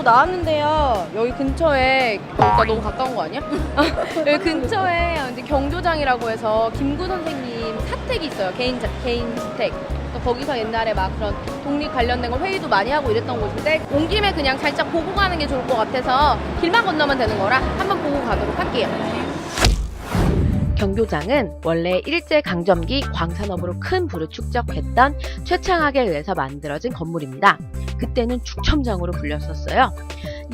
먹고 나왔는데요. 여기 근처에 여기가 너무 가까운 거 아니야? 여기 근처에 이제 경조장이라고 해서 김구 선생님 사택이 있어요. 개인 자- 개인 주택. 그래서 거기서 옛날에 막 그런 독립 관련된 거 회의도 많이 하고 이랬던 곳인데 온 김에 그냥 살짝 보고 가는 게 좋을 것 같아서 길만 건너면 되는 거라 한번 보고 가도록 할게요. 경교장은 원래 일제 강점기 광산업으로 큰 부를 축적했던 최창학에 의해서 만들어진 건물입니다. 그때는 축첨장으로 불렸었어요.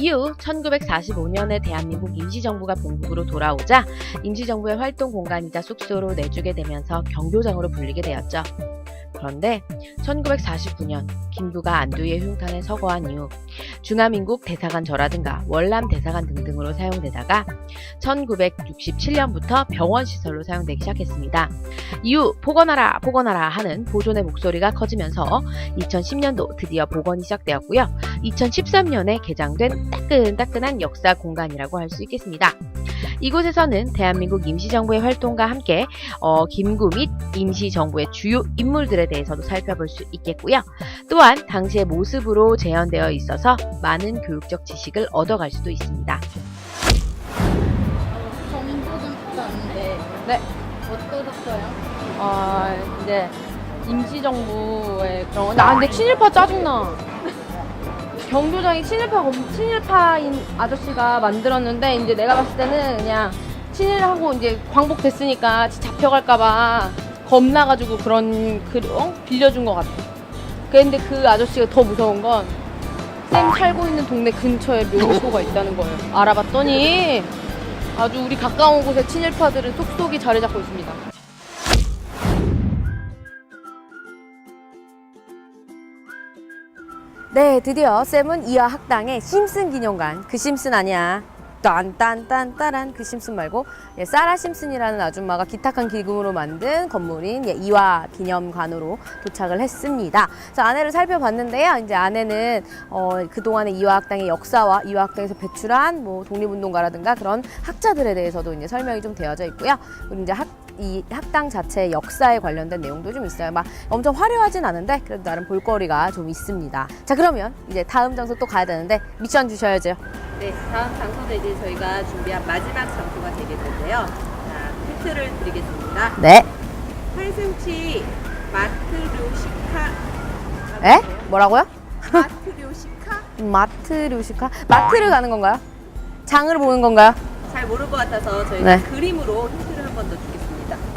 이후 1945년에 대한민국 임시정부가 본국으로 돌아오자 임시정부의 활동 공간이자 숙소로 내주게 되면서 경교장으로 불리게 되었죠. 그런데 1949년 김구가 안두의 흉탄에 서거한 이후 중화민국 대사관 절하든가 월남 대사관 등등으로 사용되다가 1967년부터 병원 시설로 사용되기 시작했습니다. 이후 복원하라 복원하라 하는 보존의 목소리가 커지면서 2010년도 드디어 복원이 시작되었고요. 2013년에 개장된 따끈따끈한 역사 공간이라고 할 수 있겠습니다. 이곳에서는 대한민국 임시정부의 활동과 함께 어, 김구 및 임시정부의 주요 인물들에 대해서도 살펴볼 수 있겠고요. 또한 당시의 모습으로 재현되어 있어서 많은 교육적 지식을 얻어갈 수도 있습니다. 네. 어떠셨어요? 아 이제 임시정부의 그런 거. 나 근데 친일파 짜증나. 경조장이 친일파 검- 친일파인 아저씨가 만들었는데 이제 내가 봤을 때는 그냥 친일하고 이제 광복됐으니까 잡혀갈까봐 겁나가지고 그런 그 어? 빌려준 것 같아. 근데 그 아저씨가 더 무서운 건 쌤 살고 있는 동네 근처에 묘소가 있다는 거예요. 알아봤더니 아주 우리 가까운 곳에 친일파들은 쏙쏙이 자리 잡고 있습니다. 네, 드디어 쌤은 이화 학당의 심슨 기념관. 그 심슨 아니야. 딴딴딴따란 그 심슨 말고 예, 사라 심슨이라는 아줌마가 기탁한 기금으로 만든 건물인 예, 이화 기념관으로 도착을 했습니다. 자 안에를 살펴봤는데요. 이제 안에는 어, 그동안의 이화 학당의 역사와 이화 학당에서 배출한 뭐 독립운동가라든가 그런 학자들에 대해서도 이제 설명이 좀 되어져 있고요. 그리고 이제 학, 이 학당 자체의 역사에 관련된 내용도 좀 있어요. 막 엄청 화려하진 않은데 그래도 나름 볼거리가 좀 있습니다. 자 그러면 이제 다음 장소 또 가야 되는데 미션 주셔야죠. 네, 다음 장소는 이제 저희가 준비한 마지막 장소가 되겠는데요. 자, 힌트를 드리겠습니다. 네. 팔승치 마트료시카. 에? 뭐라고요? 마트료시카? 마트류시카? 마트를 가는 건가요? 장을 보는 건가요? 잘 모를 것 같아서 저희가 네. 그림으로 힌트를 한 번더 주겠습니다.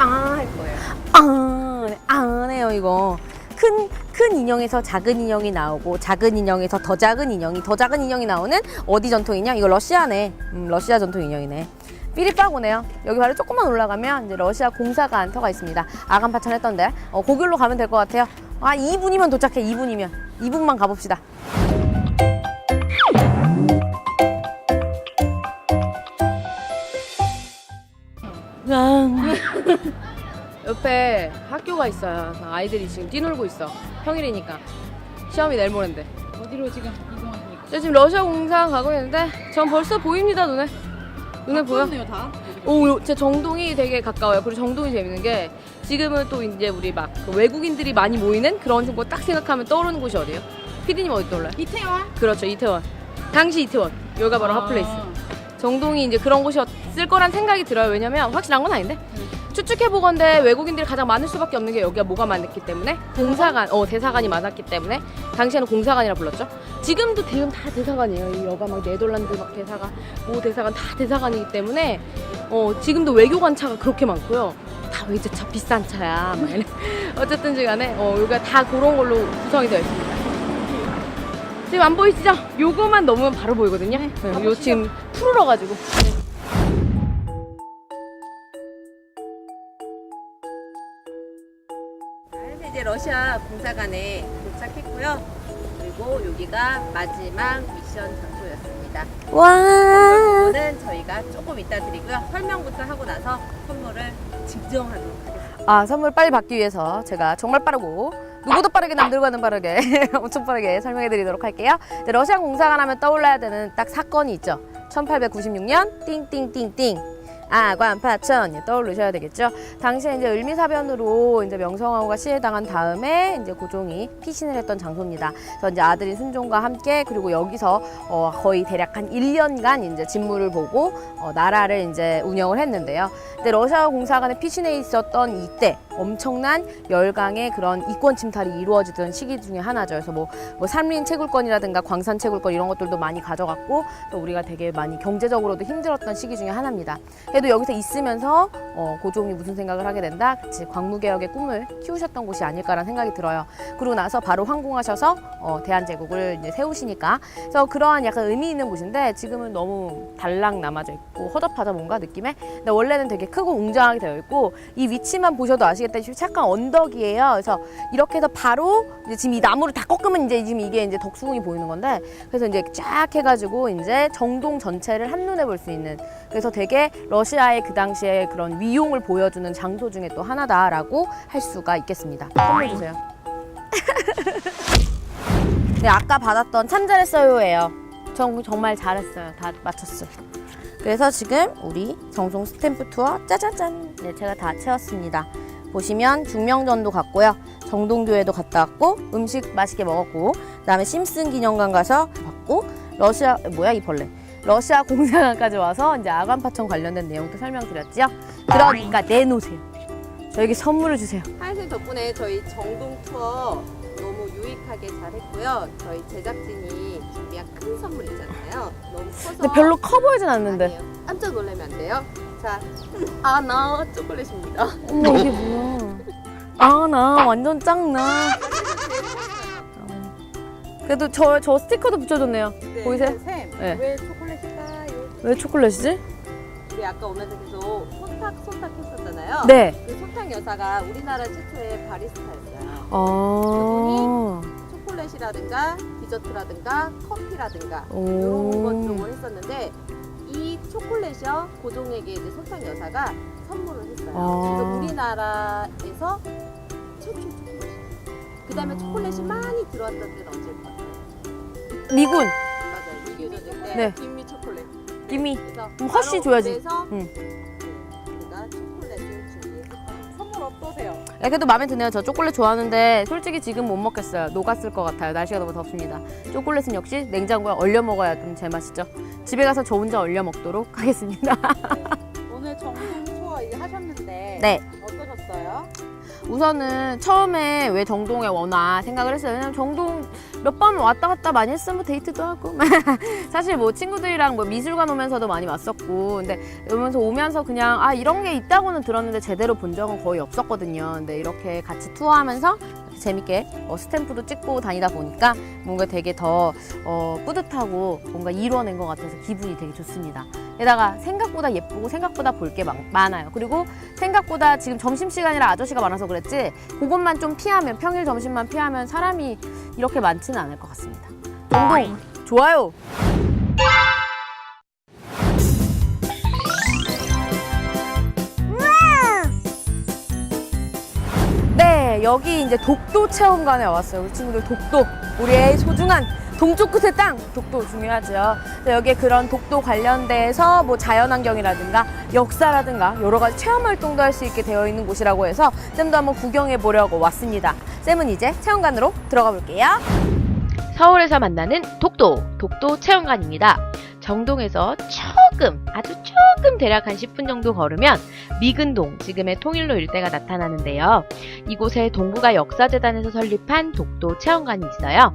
아, 할 거예요. 아, 네, 안 해요, 이거. 큰, 큰 인형에서 작은 인형이 나오고, 작은 인형에서 더 작은 인형이, 더 작은 인형이 나오는 어디 전통이냐? 이거 러시아네. 음, 러시아 전통 인형이네. 삐리빠고네요. 여기 바로 조금만 올라가면 이제 러시아 공사관 터가 있습니다. 아간파천 했던데. 어, 거길로 가면 될 것 같아요. 아, 2분이면 도착해, 2분이면. 2분만 가봅시다. 옆에 학교가 있어요. 그래서 아이들이 지금 뛰놀고 있어. 평일이니까. 시험이 내일 모레인데. 어디로 지금 이동하십니까? 저 지금 러시아 공사관 가고 있는데 전 벌써 보입니다, 눈에. 눈에 보여? 네요 다. 오, 제 정동이 되게 가까워요. 그리고 정동이 재밌는 게 지금은 또 이제 우리 막그 외국인들이 많이 모이는 그런 거딱 생각하면 떠오르는 곳이 어디예요? 피디님 어디 떠올라요? 이태원. 그렇죠, 이태원. 당시 이태원. 여기가 바로 아. 핫플레이스. 정동이 이제 그런 곳이었을 거란 생각이 들어요. 왜냐면 확실한 건 아닌데. 추측해보건데 외국인들이 가장 많을 수밖에 없는 게 여기가 뭐가 많았기 때문에 공사관, 어 대사관이 많았기 때문에 당시에는 공사관이라 불렀죠. 지금도 대형 다 대사관이에요. 이 여가 막 네덜란드 막 대사관, 모 대사관 다 대사관이기 때문에 어 지금도 외교관 차가 그렇게 많고요. 다 외제차 비싼 차야. 막 이래. 어쨌든 간에 어 여기가 다 그런 걸로 구성이 되어 있습니다. 지금 안 보이시죠? 요거만 넘으면 바로 보이거든요. 네, 네, 요. 지금 푸르러가지고. 그 러시아 공사관에 도착했고요. 그리고 여기가 마지막 미션 장소였습니다. 와. 오늘은 저희가 조금 이따 드리고요. 설명부터 하고 나서 선물을 증정하도록 하겠습니다. 아 선물 빨리 받기 위해서 제가 정말 빠르고 누구도 빠르게 남들과는 빠르게 엄청 빠르게 설명해드리도록 할게요. 이제 러시아 공사관 하면 떠올라야 되는 딱 사건이 있죠. 1896년 띵띵띵띵 아관파천 예, 떠오르셔야 되겠죠. 당시에 이제 을미사변으로 이제 명성황후가 시해당한 다음에 이제 고종이 피신을 했던 장소입니다. 그래서 이제 아들인 순종과 함께 그리고 여기서 어, 거의 대략 한 1년간 이제 진무를 보고 어, 나라를 이제 운영을 했는데요. 근데 러시아 공사관에 피신해 있었던 이때 엄청난 열강의 그런 이권 침탈이 이루어지던 시기 중에 하나죠. 그래서 뭐, 뭐 산림 채굴권이라든가 광산 채굴권 이런 것들도 많이 가져갔고 또 우리가 되게 많이 경제적으로도 힘들었던 시기 중에 하나입니다. 그래도 여기서 있으면서 어, 고종이 무슨 생각을 하게 된다? 그치 광무개혁의 꿈을 키우셨던 곳이 아닐까라는 생각이 들어요. 그러고 나서 바로 황궁하셔서 어, 대한제국을 이제 세우시니까 그래서 그러한 약간 의미 있는 곳인데 지금은 너무 달랑 남아져 있고 허접하죠 뭔가 느낌에 근데 원래는 되게 크고 웅장하게 되어 있고 이 위치만 보셔도 아시겠다시피 약간 언덕이에요 그래서 이렇게 해서 바로 이제 지금 이 나무를 다 꺾으면 이제 지금 이게 이제 덕수궁이 보이는 건데 그래서 이제 쫙 해가지고 이제 정동 전체를 한눈에 볼 수 있는 그래서 되게 러시아의 그 당시에 그런 위용을 보여주는 장소 중에 또 하나다라고 할 수가 있겠습니다. 선물 주세요. 네, 아까 받았던 참 잘했어요예요. 정, 정말 잘했어요. 다 맞췄어요. 그래서 지금 우리 정송 스탬프 투어 짜자잔. 네, 제가 다 채웠습니다. 보시면 중명전도 갔고요. 정동교회도 갔다 왔고 음식 맛있게 먹었고 그다음에 심슨 기념관 가서 봤고 러시아 뭐야 이 벌레 러시아 공사관까지 와서 이제 아관파천 관련된 내용도 설명드렸지요. 그러니까 내놓으세요. 저에게 선물을 주세요. 하이센 덕분에 저희 정동 투어 너무 유익하게 잘 했고요. 저희 제작진이 준비한 큰 선물 있잖아요. 너무 커서 근데 별로 커 보이진 않는데. 아니에요. 깜짝 놀라면 안 돼요. 자, 아나 초콜릿입니다. 어머 이게 뭐야? 아 나 완전 짱나. 어. 그래도 저 저 스티커도 붙여줬네요. 보이세요? 쌤, 네. 왜 초콜릿일까요? 왜 초콜릿이지? 우리 아까 오면서 계속 손탁 손탁 했었잖아요. 네. 그 손탁 여사가 우리나라 최초의 바리스타였어요. 아. 초콜릿이라든가 디저트라든가 커피라든가 오. 이런 것들을 했었는데 이 초콜릿이요 고종에게 이제 손탁 여사가 선물을 했어요. 아. 그래서 우리나라에서 최초 초콜릿. 그 다음에 아. 초콜릿이 많이 들어왔던 때는 언제일 것 같아요? 미군. 맞아요. 6.25 전쟁 때 네. 초콜릿. 김미. 그래서 허쉬 바로 줘야지. 그래서 응. 우리가 초콜릿을 준비했어요. 선물 어떠세요? 야, 그래도 마음에 드네요. 저 초콜릿 좋아하는데 솔직히 지금 못 먹겠어요. 녹았을 것 같아요. 날씨가 너무 덥습니다. 초콜릿은 역시 냉장고에 얼려 먹어야 좀 제맛이죠. 집에 가서 저 혼자 얼려 먹도록 하겠습니다. 오늘 정동 투어 하셨는데 네. 어떠셨어요? 우선은 처음에 왜 정동에 워나 생각을 했어요. 왜냐면 정동 몇 번 왔다 갔다 많이 했으면 뭐 데이트도 하고 사실 뭐 친구들이랑 뭐 미술관 오면서도 많이 왔었고 근데 오면서 오면서 그냥 아 이런 게 있다고는 들었는데 제대로 본 적은 거의 없었거든요. 근데 이렇게 같이 투어하면서 재밌게 어, 스탬프도 찍고 다니다 보니까 뭔가 되게 더 어, 뿌듯하고 뭔가 이루어낸 것 같아서 기분이 되게 좋습니다. 게다가 생각보다 예쁘고 생각보다 볼 게 많아요. 그리고 생각보다 지금 점심시간이라 아저씨가 많아서 그랬지 그것만 좀 피하면 평일 점심만 피하면 사람이 이렇게 많지 는 않을 것 같습니다. 정동 좋아요. 네, 여기 이제 독도 체험관에 왔어요. 우리 친구들 독도, 우리의 소중한 동쪽 끝의 땅, 독도 중요하죠. 그래서 여기에 그런 독도 관련돼서 뭐 자연환경이라든가 역사라든가 여러 가지 체험 활동도 할 수 있게 되어 있는 곳이라고 해서 쌤도 한번 구경해 보려고 왔습니다. 쌤은 이제 체험관으로 들어가 볼게요. 서울에서 만나는 독도, 독도 체험관입니다. 정동에서 조금, 아주 조금 대략 한 10분 정도 걸으면 미근동, 지금의 통일로 일대가 나타나는데요. 이곳에 동북아 역사재단에서 설립한 독도 체험관이 있어요.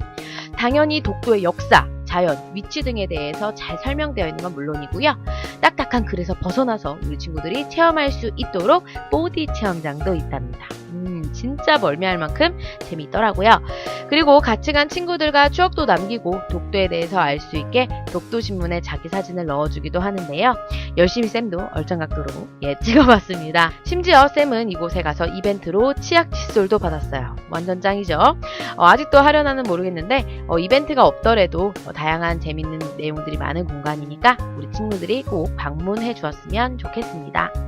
당연히 독도의 역사, 자연, 위치 등에 대해서 잘 설명되어 있는 건 물론이고요. 딱딱한 글에서 벗어나서 우리 친구들이 체험할 수 있도록 보디 체험장도 있답니다. 음, 진짜 멀미할 만큼 재미있더라고요. 그리고 같이 간 친구들과 추억도 남기고 독도에 대해서 알 수 있게 독도신문에 자기 사진을 넣어주기도 하는데요. 열심히 쌤도 얼짱각도로 예 찍어봤습니다. 심지어 쌤은 이곳에 가서 이벤트로 치약 칫솔도 받았어요. 완전 짱이죠? 어, 아직도 하려나는 모르겠는데 어, 이벤트가 없더라도 어, 다양한 재밌는 내용들이 많은 공간이니까 우리 친구들이 꼭 방문해 주었으면 좋겠습니다.